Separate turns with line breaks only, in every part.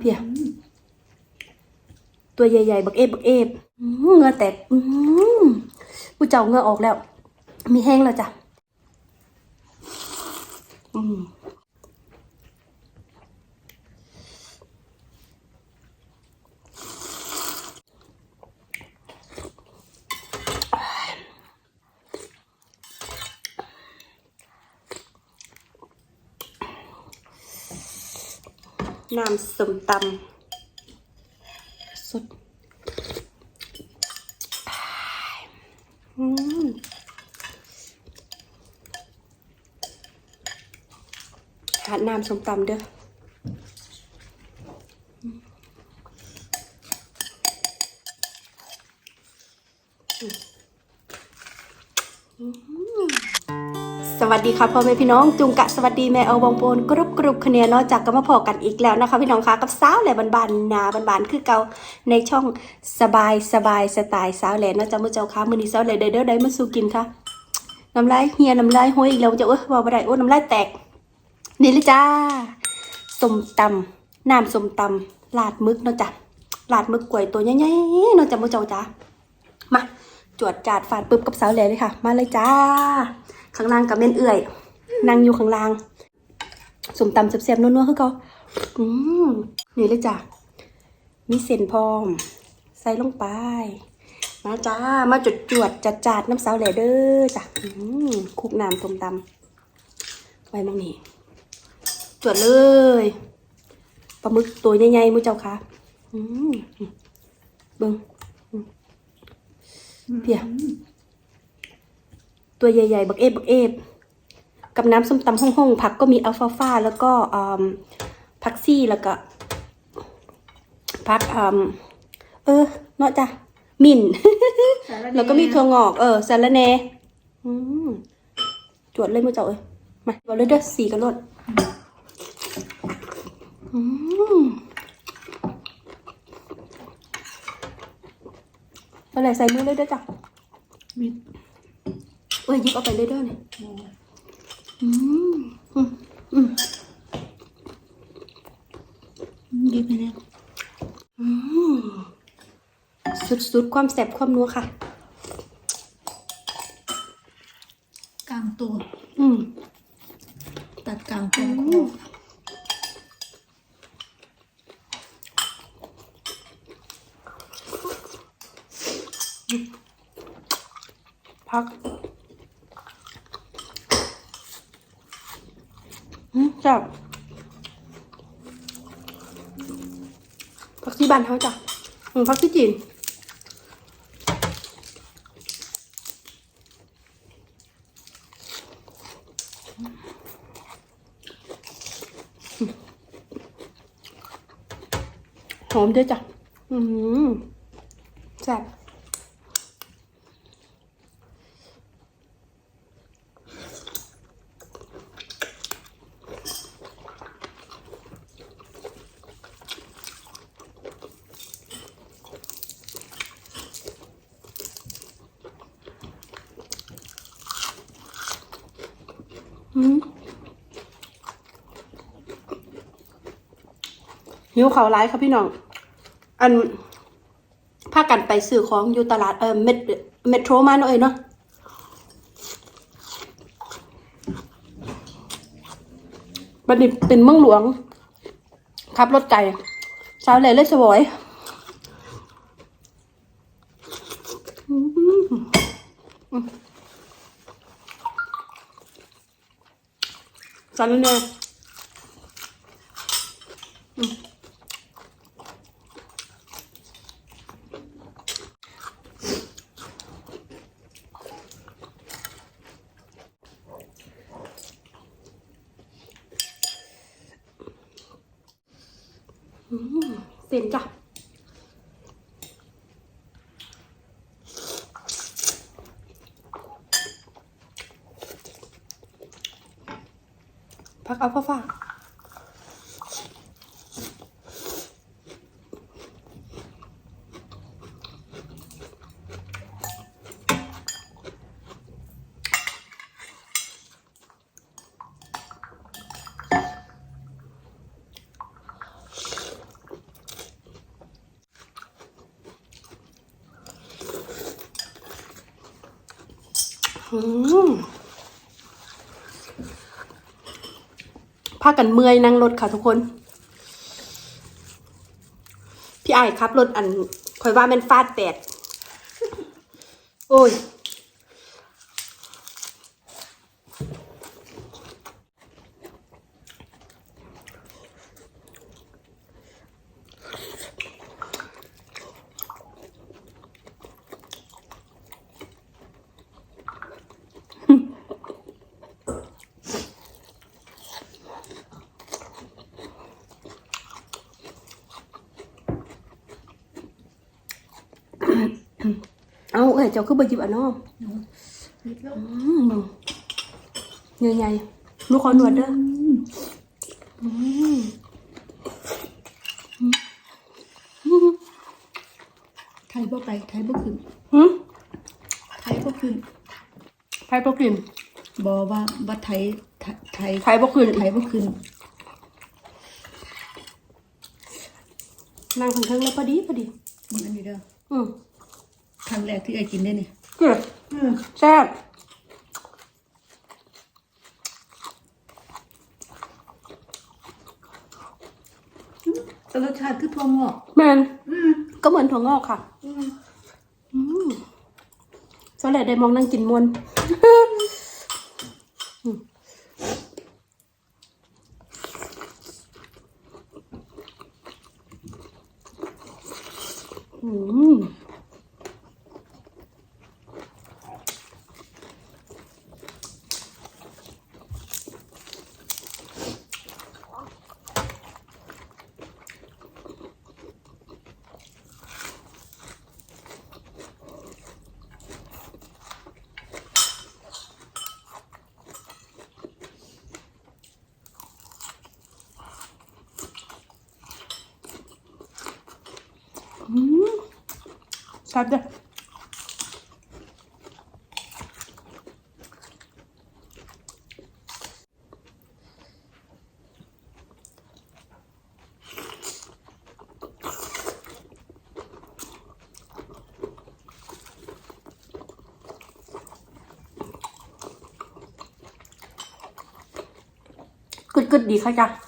เพียตัวใหญ่ๆ บักเอฟบักเอฟเงือแตกผู้เจ้าเงือออกแล้ว มีแห้งแล้วจ้ะ อืม น้ำส้มตำสดอืมหาดน้ำส้มตำเด้อส วัสดีค่ะพ่อแม่พี่น้องจุงกะสวัสดีแม่เอาบองโปนกรุบกรุบคะแนนนอกจากก็มาพอกันอีกแล้วนะคะ พี่น้องคะกับสาวแหล่บานๆนาบานๆคือเก่าในช่องสบายสบายสไตล์สาวแหล่นาะจ้ามื่อเจ้าค่ะมือนี้สาวแหล่ได้เด้อได้มาสู่กินค่ะน้ำลายเฮียน้ำลายห้อยอีกแล้วจะเอ้ยว่าบ่ได้โอ้น้ำลายแตกนี่เลยจ้าสมตำน้ำสมตำลาดมึกเนาะจ้ะลาดมึกกล้วยตัวใหญ่ๆเนาะจ้ามื่อเจ้าจ้ามาจวดจาดฟาดปึ๊บกับสาวแหล่เลยค่ะ มาเลยจ้า ข้างล่างกับเม่นเอื่อยนั่งอยู่ข้างล่างสมตำเสียบๆนัวๆคือเขาอืมนี่เลยจ้ะมีเส้นพร้อม ใส่ลงไป มาจ้า มาจุดจวดจัดจาดน้ำสาวแหล่เด้อจ้ะคุกน้ำสมตำไว้มองนี่จวดเลยปลาหมึกตัวใหญ่ๆมือเจ้าค่ะเบิ้งเพีย ตัวใหญ่ๆ บักเอฟบักเอฟกับน้ำส้มตำห้องๆผักก็มีอัลฟาฟาแล้วก็อืมผักซี่แล้วก็ผักอืมเออเนาะจ้ะมินแล้วก็มีถั่วงอกเออสาระแหนอืมจวดเลยมือเจ้าเอ้ยมาบอเลยเด้อสีกันรดอืมอะไรใส่มือเลยเด้อจ้ะ
มี
เอ้ยยิบเอาไปเลยเด้อเนี่ยอืมอืมอืม
ดีไปแล้ว
อืมสุดๆ ความแสบความนัวค่ะ
กลางตัว
อืม
ตัดกลางตัว
พัก จับพักที่บ้านเขาจ้ะอืมพักที่จีนหอมด้วยจ้ะ อืมแซ่บ หิวเขาร้ายครับพี่น้อง อันพากันไปซื้อของอยู่ตลาดเออเมทเมโทรมาหน่อยเนาะบัดนี้เป็นเมืองหลวง ขับรถไก่สาวเลยเลยสวยอืม อืมสารเน พักเอาข้าฝากอืมากันเมื่อยนั่งรถค่ะทุกคน พี่ไอ้ครับรถอันคอยว่ามันฟาดแปดโอ้ย เอาเอ้ยเจ้าคือบ่หยิบอะเนาะ
นิดแล้ว
อืมใหญ่ๆลูกขอหนวดเด้ออืม
ไทยบ่ไปไทยบ่ขึ้น
หืม
ไทยบ่ขึ้น
ไทยบ่กิน
บอว่าว่าไทยไทยไทย
ไทยบ่ขึ้น
ไทยบ่ขึ้น
นั่งข้างๆแล้วพอดีพอดี
มันอันนี้เด้อ
อืม
ครั้งแรกที่ไอ้กินได้เนี่ย
เกลือแซ่บ
แต่รสชาติคือทั่วงอก
แมน
อืม
ก็เหมือนถั่วงอกค่ะ
อืม
อืมสำเร็จได้มองนั่งกินมวนอืม อืม แซ่บเด้อกึดกึดๆดีค่ะจ้ะ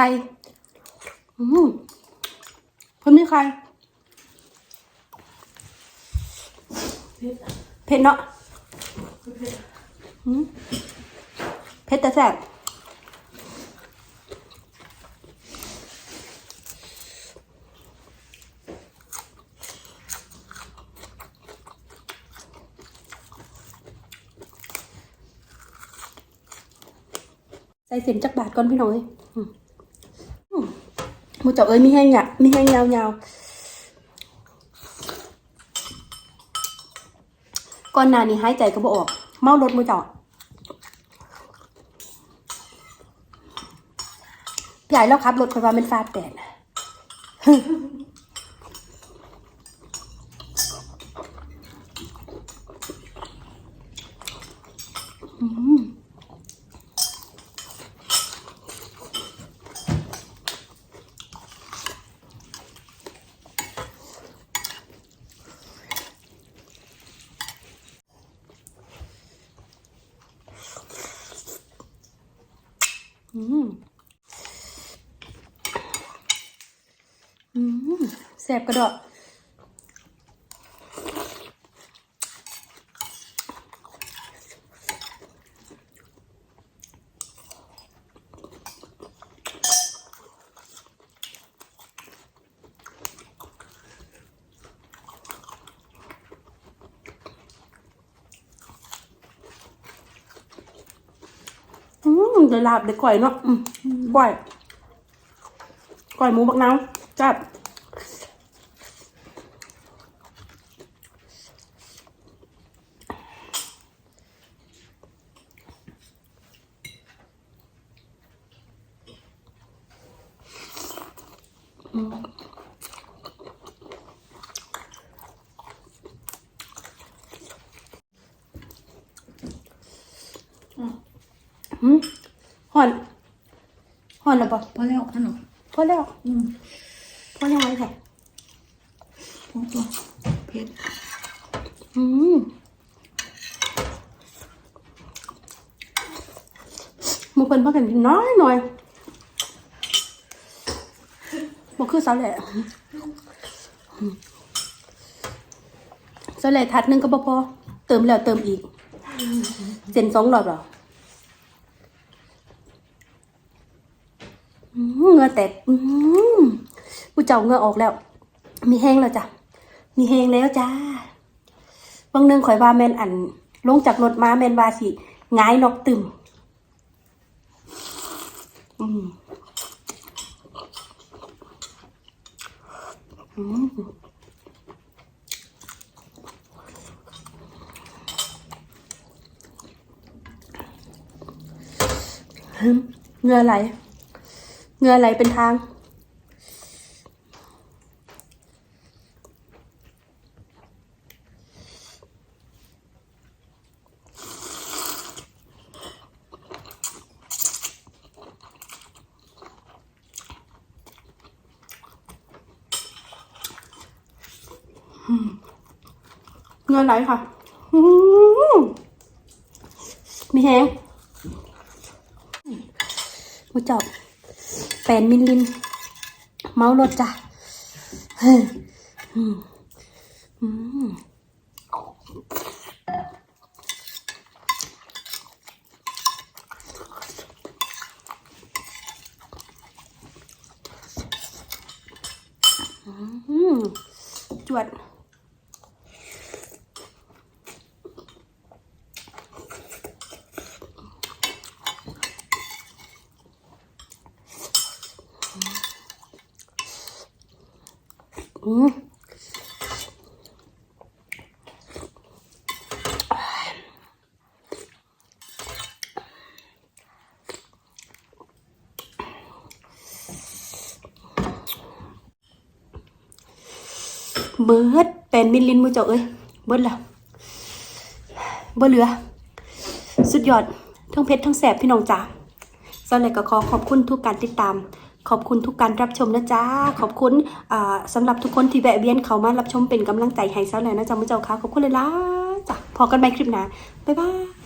ใครอืมเพิ่มนี่ใครเผ็ดเนาะเผ็ดแต่แซ่บใส่เส้นจักบาทก่อนพี่น้อยอืมอืมห มูเจับเอ้ยมีแห้งอะมีแห้งยาวๆก่อนหน้านี้หายใจก็บ่ออก เมารถมือเจ้าพี่ใหญ่แล้วครับรถไฟฟ้าเป็นฟาดแปดน่ะ อืมอืมอืมแสบกระดอกอืมเดี๋ยวลาบเดี๋ยวก่อยเนาะอืมก่อยก่อยหมูบักนาวจับ อืม อืมหอนหอนแล้วปะ
พอแล้วขนม
พอแล้ว
อืม
พอแล้วไว้แค่
พอตัวเผ็ด
อืมมึงเป็นพักกันน้อยหน่อยบ่คือสาแหละสาแหละทัดหนึงก็บ่พอ เติมแล้วเติมอีกเจนสองหลอดเหรออืม เงือแตกผู้เจ้าเงือออกแล้ว มีแห้งแล้วจ้ะ มีแห้งแล้วจ้าบางหนึงข่อยว่าแมนอัน ลงจากรถมาแมนวาสิงายนกตึมอืมอืมเงือไหล เงือไหลเป็นทาง เงินไหลค่ะอื้อหือมีแหงมูเจับ แปนมิลลิน เมารถจ้ะอืมอืมอืมจวด อืม เบิดเป็นมิลลินมูเจ้าเอ้ยเบิดแล้วเบิดเหลือ สุดยอด ทั้งเพชรทั้งแสบพี่น้องจ๋าสำหรับก็ขอขอบคุณทุกการติดตาม ขอบคุณทุกการรับชมนะจ๊ะ ขอบคุณอ่าสำหรับทุกคนที่แวะเวียนเข้ามารับชมเป็นกำลังใจให้เซาแหน่นะจ๊ะมือเจ้าค่ะขอบคุณเลยล่ะจ้ะพอกันใหม่คลิปหน้าบ๊ายบาย